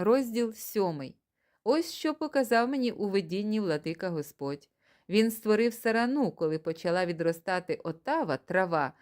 Розділ сьомий. Ось що показав мені у видінні владика Господь. Він створив сарану, коли почала відростати отава трава,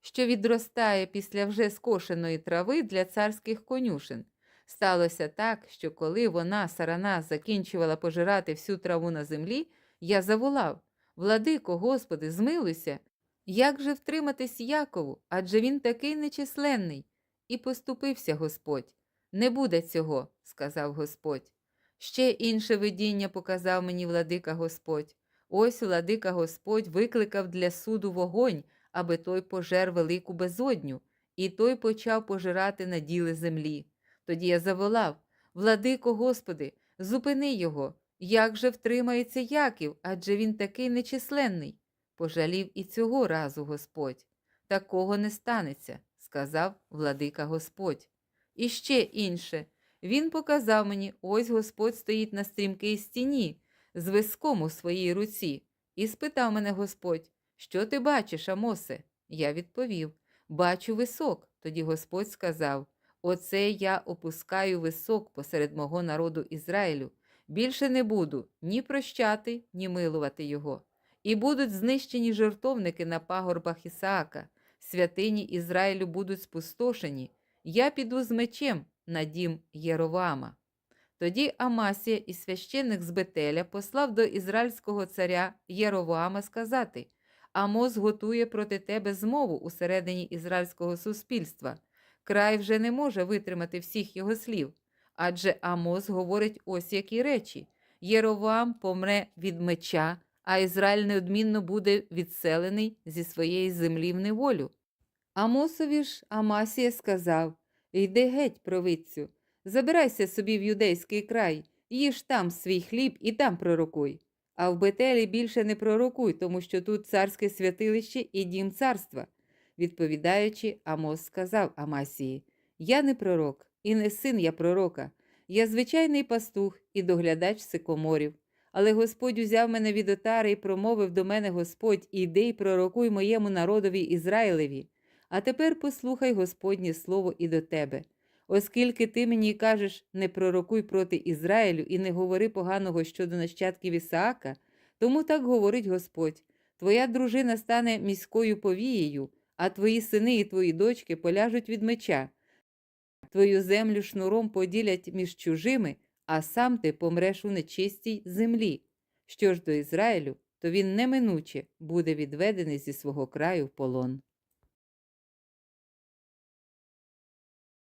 що відростає після вже скошеної трави для царських конюшин. Сталося так, що коли вона, сарана, закінчувала пожирати всю траву на землі, я заволав Владико, Господи, змилуйся. Як же втриматись Якову, адже він такий нечисленний? І поступився Господь. Не буде цього, сказав Господь. Ще інше видіння показав мені владика Господь. Ось владика Господь викликав для суду вогонь, аби той пожер велику безодню, і той почав пожирати наділи землі. Тоді я заволав Владико Господи, зупини його. Як же втримається Яків, адже він такий нечисленний? Пожалів і цього разу Господь. Такого не станеться, сказав владика Господь. І ще інше. Він показав мені, ось Господь стоїть на стрімкій стіні, з виском у своїй руці, і спитав мене Господь, що ти бачиш, Амосе? Я відповів: Бачу висок. Тоді Господь сказав: Оце я опускаю висок посеред мого народу Ізраїлю. Більше не буду ні прощати, ні милувати його. І будуть знищені жертовники на пагорбах Ісаака, святині Ізраїлю будуть спустошені. Я піду з мечем на дім Єровама. Тоді Амасія і священник з Бетеля послав до ізраїльського царя Єровоама сказати: Амос готує проти тебе змову усередині ізраїльського суспільства. Край вже не може витримати всіх його слів. Адже Амос говорить ось які речі: Єровоам помре від меча, а Ізраїль неодмінно буде відселений зі своєї землі в неволю. Амосові ж Амасія сказав: Йди геть, провидцю, забирайся собі в юдейський край, їж там свій хліб і там пророкуй. А в Бетелі більше не пророкуй, тому що тут царське святилище і дім царства. Відповідаючи, Амос сказав Амасії: Я не пророк, і не син я пророка. Я звичайний пастух і доглядач сикоморів. Але Господь узяв мене від отари і промовив до мене Господь, іди й пророкуй моєму народові Ізраїлеві. А тепер послухай Господнє слово і до тебе. Оскільки ти мені кажеш, не пророкуй проти Ізраїлю і не говори поганого щодо нащадків Ісаака, тому так говорить Господь: Твоя дружина стане міською повією, а твої сини і твої дочки поляжуть від меча. Твою землю шнуром поділять між чужими, а сам ти помреш у нечистій землі. Що ж до Ізраїлю, то він неминуче буде відведений зі свого краю в полон.